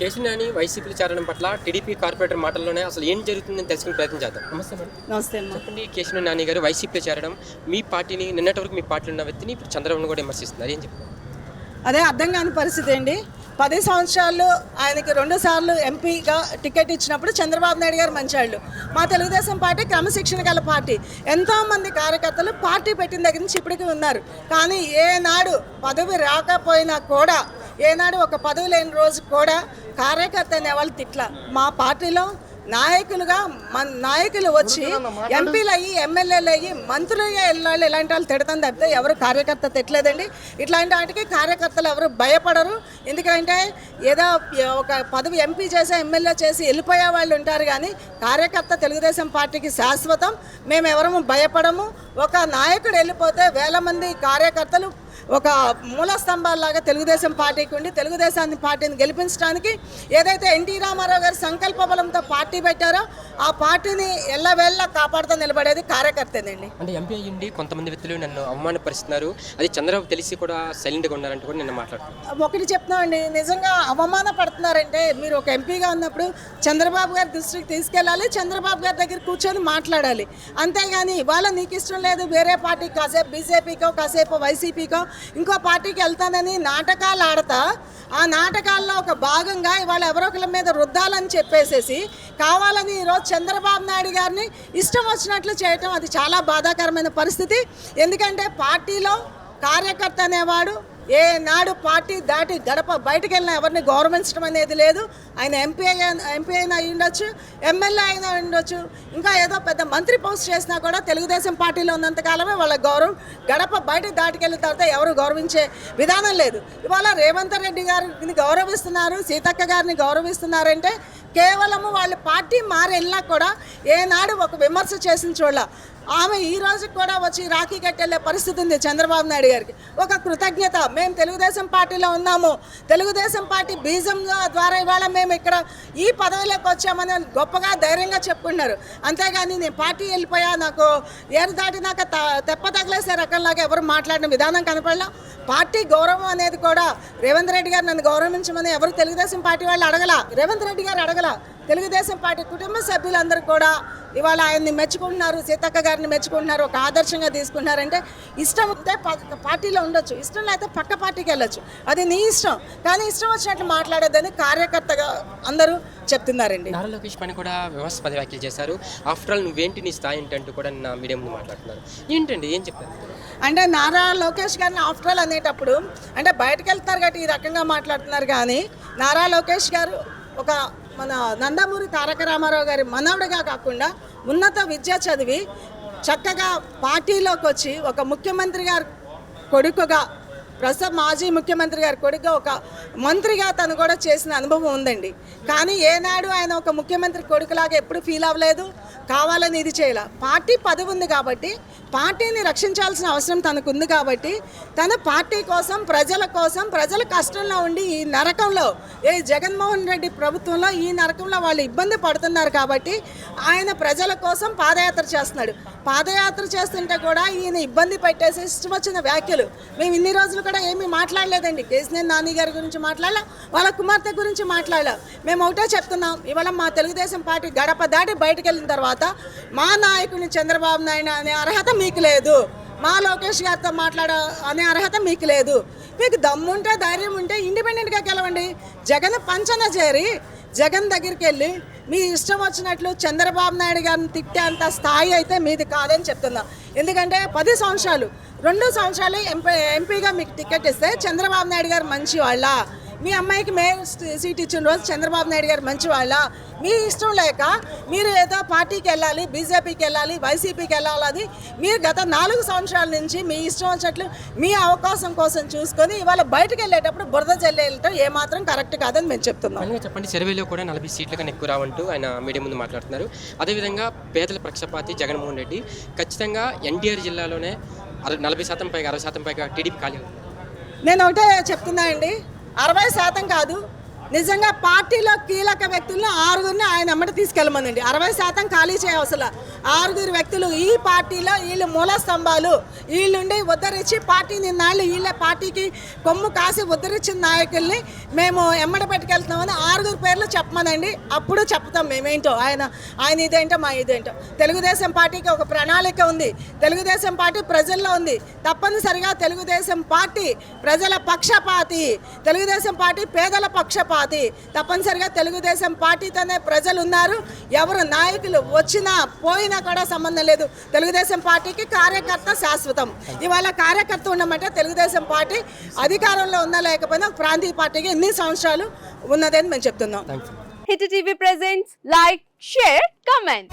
కేశినాని వైసీపీలో చేరడం పట్ల టీడీపీ కార్పొరేటర్ మాటల్లోనే అసలు ఏం జరుగుతుందని తెలుసుకునే ప్రయత్నం చేద్దాం. నమస్తే మేడం. నమస్తే అమ్మా. చెప్పండి కేశినాని నాని గారు వైసీపీలో చేరడం మీ పార్టీని నిన్నటి వరకు మీ పార్టీలో ఉన్న వ్యక్తిని ఇప్పుడు చంద్రబాబు కూడా విమర్శిస్తున్నారు. ఏం చెప్తారు అదే అర్థం కాని పరిస్థితి అండి. పది సంవత్సరాలు ఆయనకి రెండు సార్లు ఎంపీగా టికెట్ ఇచ్చినప్పుడు చంద్రబాబు నాయుడు గారు మంచాళ్ళు. మా తెలుగుదేశం పార్టీ క్రమశిక్షణ గల పార్టీ. ఎంతోమంది కార్యకర్తలు పార్టీ పెట్టిన దగ్గర నుంచి ఇప్పటికీ ఉన్నారు. కానీ ఏనాడు పదవి రాకపోయినా కూడా ఏనాడు ఒక పదవి లేని రోజు కూడా కార్యకర్త అనేవాళ్ళు తిట్ల. మా పార్టీలో నాయకులుగా మన నాయకులు వచ్చి ఎంపీలు అయ్యి ఎమ్మెల్యేలు అయ్యి మంత్రులుగా వెళ్ళాలి ఇలాంటి వాళ్ళు తిడతాం తప్పితే ఎవరు కార్యకర్త తిట్టలేదండి. ఇట్లాంటి వాటికి కార్యకర్తలు ఎవరు భయపడరు. ఎందుకంటే ఏదో ఒక పదవి ఎంపీ చేసి ఎమ్మెల్యే చేసి వెళ్ళిపోయే వాళ్ళు ఉంటారు కానీ కార్యకర్త తెలుగుదేశం పార్టీకి శాశ్వతం. మేము ఎవరము భయపడము. ఒక నాయకుడు వెళ్ళిపోతే వేల మంది కార్యకర్తలు ఒక మూల స్తంభాల్లాగా తెలుగుదేశం పార్టీకి ఉండి తెలుగుదేశాన్ని పార్టీని గెలిపించడానికి ఏదైతే ఎన్టీ రామారావు గారు సంకల్ప బలంతో పార్టీ పెట్టారో ఆ పార్టీని ఎల్లవేళ్ళ కాపాడుతూ నిలబడేది కార్యకర్తేనండి. అంటే ఎంపీ అయ్యిండి కొంతమంది వ్యక్తులు నన్ను అవమానపరుస్తున్నారు. అది చంద్రబాబు తెలిసి కూడా సైలెంట్గా ఉన్నారంటూ కూడా నిన్న మాట్లాడుతున్నారు. ఒకటి చెప్తున్నామండి నిజంగా అవమాన పడుతున్నారంటే మీరు ఒక ఎంపీగా ఉన్నప్పుడు చంద్రబాబు గారి దృష్టికి తీసుకెళ్ళాలి చంద్రబాబు గారి దగ్గర కూర్చొని మాట్లాడాలి. అంతేగాని ఇవాళ నీకు ఇష్టం లేదు వేరే పార్టీకి కాసేపు బీజేపీకో కాసేపు వైసీపీకో ఇంకో పార్టీకి వెళ్తానని నాటకాలు ఆడతా ఆ నాటకాల్లో ఒక భాగంగా ఇవాళ ఎవరో ఒకరి మీద రుద్దాలని చెప్పేసేసి కావాలని ఈరోజు చంద్రబాబు నాయుడు గారిని ఇష్టం వచ్చినట్లు చేయటం అది చాలా బాధాకరమైన పరిస్థితి. ఎందుకంటే పార్టీలో కార్యకర్త అనేవాడు ఏ నాడు పార్టీ దాటి గడప బయటకు వెళ్ళిన ఎవరిని గౌరవించడం అనేది లేదు. ఆయన ఎంపీ ఎంపీ అయినా ఉండొచ్చు ఎమ్మెల్యే అయినా ఉండొచ్చు ఇంకా ఏదో పెద్ద మంత్రి పోస్ట్ చేసినా కూడా తెలుగుదేశం పార్టీలో ఉన్నంతకాలమే వాళ్ళ గౌరవం గడప బయట దాటికెళ్ళిన తర్వాత ఎవరు గౌరవించే విధానం లేదు. ఇవాళ రేవంత్ రెడ్డి గారిని గౌరవిస్తున్నారు సీతక్క గారిని గౌరవిస్తున్నారంటే కేవలము వాళ్ళ పార్టీ మారి వెళ్ళినా కూడా ఏనాడు ఒక విమర్శ చేసిన చూడాల ఆమె ఈ రోజు కూడా వచ్చి రాఖీ కట్టెళ్ళే పరిస్థితి ఉంది చంద్రబాబు నాయుడు గారికి. ఒక కృతజ్ఞత మేము తెలుగుదేశం పార్టీలో ఉన్నాము. తెలుగుదేశం పార్టీ బీజం ద్వారా ఇవాళ మేము ఇక్కడ ఈ పదవిలోకి వచ్చామని గొప్పగా ధైర్యంగా చెప్పుకున్నారు అంతేగాని నేను పార్టీ వెళ్ళిపోయా నాకు ఏరు దాటినాక త- తెప్ప తగిలేసే రకంలాగా ఎవరు మాట్లాడిన విధానం కనపడలా. పార్టీ గౌరవం అనేది కూడా రేవంత్ రెడ్డి గారు నన్ను గౌరవించమని ఎవరు తెలుగుదేశం పార్టీ వాళ్ళు అడగల. రేవంత్ రెడ్డి గారు అడగల. తెలుగుదేశం పార్టీ కుటుంబ సభ్యులందరూ కూడా ఇవాళ ఆయన్ని మెచ్చుకుంటున్నారు సీతక్క గారిని మెచ్చుకుంటున్నారు ఒక ఆదర్శంగా తీసుకుంటున్నారంటే ఇష్టం ఉంటే పార్టీలో ఉండొచ్చు. ఇష్టం లేకపోతే పక్క పార్టీకి వెళ్ళొచ్చు. అది నీ ఇష్టం. కానీ ఇష్టం వచ్చినట్లు మాట్లాడొద్దని కార్యకర్తగా అందరూ చెప్తున్నారండి. నారా లోకేష్ పని కూడా విమర్శపద వ్యాఖ్యలు చేశారు. ఆఫ్టర్ ఆల్ నువ్వేంటి నీ స్థాయి ఏంటంటూ కూడా నిన్న మీడియా మాట్లాడుతున్నారు. ఏంటండి? ఏం చెప్పారు? అంటే నారా లోకేష్ గారిని ఆఫ్టర్ ఆల్ అనేటప్పుడు అంటే బయటకు వెళ్తున్నారు కాబట్టి ఈ రకంగా మాట్లాడుతున్నారు కానీ నారా లోకేష్ గారు ఒక మన నందమూరి తారక రామారావు గారి మనవడిగా కాకుండా ఉన్నత విద్య చదివి చక్కగా పార్టీలోకి వచ్చి ఒక ముఖ్యమంత్రి గారి కొడుకుగా ప్రస్తుతం మాజీ ముఖ్యమంత్రి గారి కొడుకుగా ఒక మంత్రిగా తను కూడా చేసిన అనుభవం ఉందండి. కానీ ఏనాడు ఆయన ఒక ముఖ్యమంత్రి కొడుకులాగా ఎప్పుడు ఫీల్ అవ్వలేదు. కావాలని ఇది చేయాల. పార్టీ పదవి ఉంది కాబట్టి పార్టీని రక్షించాల్సిన అవసరం తనకు ఉంది కాబట్టి తన పార్టీ కోసం ప్రజల కోసం ప్రజల కష్టంలో ఉండి ఈ నరకంలో ఏ జగన్మోహన్ రెడ్డి ప్రభుత్వంలో ఈ నరకంలో వాళ్ళు ఇబ్బంది పడుతున్నారు కాబట్టి ఆయన ప్రజల కోసం పాదయాత్ర చేస్తున్నాడు. పాదయాత్ర చేస్తుంటే కూడా ఈయన ఇబ్బంది పెట్టేసి ఇష్టం వచ్చిన వ్యాఖ్యలు. మేము ఇన్ని రోజులు కూడా ఏమీ మాట్లాడలేదండి. కేసినేని నాని గారి గురించి మాట్లాడలా వాళ్ళ కుమార్తె గురించి మాట్లాడలా. మేము ఒకటే చెప్తున్నాం ఇవాళ మా తెలుగుదేశం పార్టీ గడప దాటి బయటకు వెళ్ళిన తర్వాత మా నాయకుని చంద్రబాబు నాయుడు అనే అర్హత మీకు లేదు. మా లోకేష్ గారితో మాట్లాడ అనే అర్హత మీకు లేదు. మీకు దమ్ముంటే ధైర్యం ఉంటే ఇండిపెండెంట్గా గెలవండి. జగన్ పంచన చేరి జగన్ దగ్గరికి వెళ్ళి మీ ఇష్టం వచ్చినట్లు చంద్రబాబు నాయుడు గారిని తిట్టే అంత స్థాయి అయితే మీది కాదని చెప్తున్నా. ఎందుకంటే పది సంవత్సరాలు రెండు సంవత్సరాలు ఎంపీ ఎంపీగా మీకు టికెట్ ఇస్తే చంద్రబాబు నాయుడు గారు మంచి వాళ్ళ మీ అమ్మాయికి మేయర్ సీట్ ఇచ్చిన రోజు చంద్రబాబు నాయుడు గారు మంచి వాళ్ళ మీ ఇష్టం లేక మీరు ఏదో పార్టీకి వెళ్ళాలి బీజేపీకి వెళ్ళాలి వైసీపీకి వెళ్ళాలని మీరు గత నాలుగు సంవత్సరాల నుంచి మీ ఇష్టం వచ్చినట్లు మీ అవకాశం కోసం చూసుకొని ఇవాళ బయటకు వెళ్ళేటప్పుడు బురద జల్లేయటం ఏమాత్రం కరెక్ట్ కాదని మేము చెప్తున్నాం. చెప్పండి సర్వేలో కూడా నలభై సీట్ల కన్నా ఎక్కువ రావంటూ ఆయన మీడియా ముందు మాట్లాడుతున్నారు. అదేవిధంగా పేదల పక్షపాతి జగన్మోహన్ రెడ్డి ఖచ్చితంగా ఎన్టీఆర్ జిల్లాలోనే నలభై శాతం పైగా అరవై శాతం పైగా టీడీపీ ఖాళీ. నేను ఒకటే చెప్తున్నా అండి. అరవై శాతం కాదు. నిజంగా పార్టీలో కీలక వ్యక్తులను ఆరుగురిని ఆయన అమ్మటి తీసుకెళ్ళమనండి. అరవై శాతం ఖాళీ చేయవసల ఆరుగురు వ్యక్తులు ఈ పార్టీలో వీళ్ళు మూల స్తంభాలు. వీళ్ళుండి ఉద్ధరించి పార్టీని నాళ్ళు వీళ్ళ పార్టీకి కొమ్ము కాసి ఉద్ధరించిన నాయకుల్ని మేము ఎమ్మడ పెట్టుకెళ్తున్నామని ఆరుగురు పేర్లు చెప్పమనండి. అప్పుడు చెప్తాం మేమేంటో. ఆయన ఆయన ఇదేంటో మా ఇదేంటో. తెలుగుదేశం పార్టీకి ఒక ప్రణాళిక ఉంది. తెలుగుదేశం పార్టీ ప్రజల్లో ఉంది. తప్పనిసరిగా తెలుగుదేశం పార్టీ ప్రజల పక్షపాతి. తెలుగుదేశం పార్టీ పేదల పక్షపాతి. తప్పనిసరిగా తెలుగుదేశం పార్టీతోనే ప్రజలు ఉన్నారు ఎవరు నాయకులు వచ్చినా పోయినా కూడా సంబంధం లేదు. తెలుగుదేశం పార్టీకి కార్యకర్త శాశ్వతం. ఇవాళ కార్యకర్త ఉండమంటే తెలుగుదేశం పార్టీ అధికారంలో ఉందా లేకపోయినా ప్రాంతీయ పార్టీకి ఎన్ని సంవత్సరాలు ఉన్నదని మేము చెప్తున్నాం. Hit TV presents like share comment.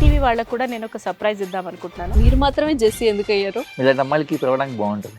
TV వాళ్ళకు కూడా నేను ఒక సర్ప్రైజ్ ఇద్దాం అనుకుంటున్నాను. మీరు మాత్రమే జెస్సీ ఎందుకు అయ్యారు ఇలాంటి అమ్మాయిలకి పిలవడానికి బాగుంటుంది.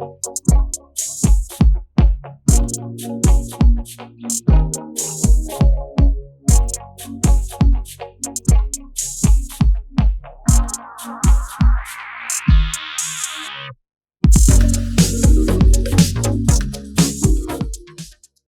Thank you.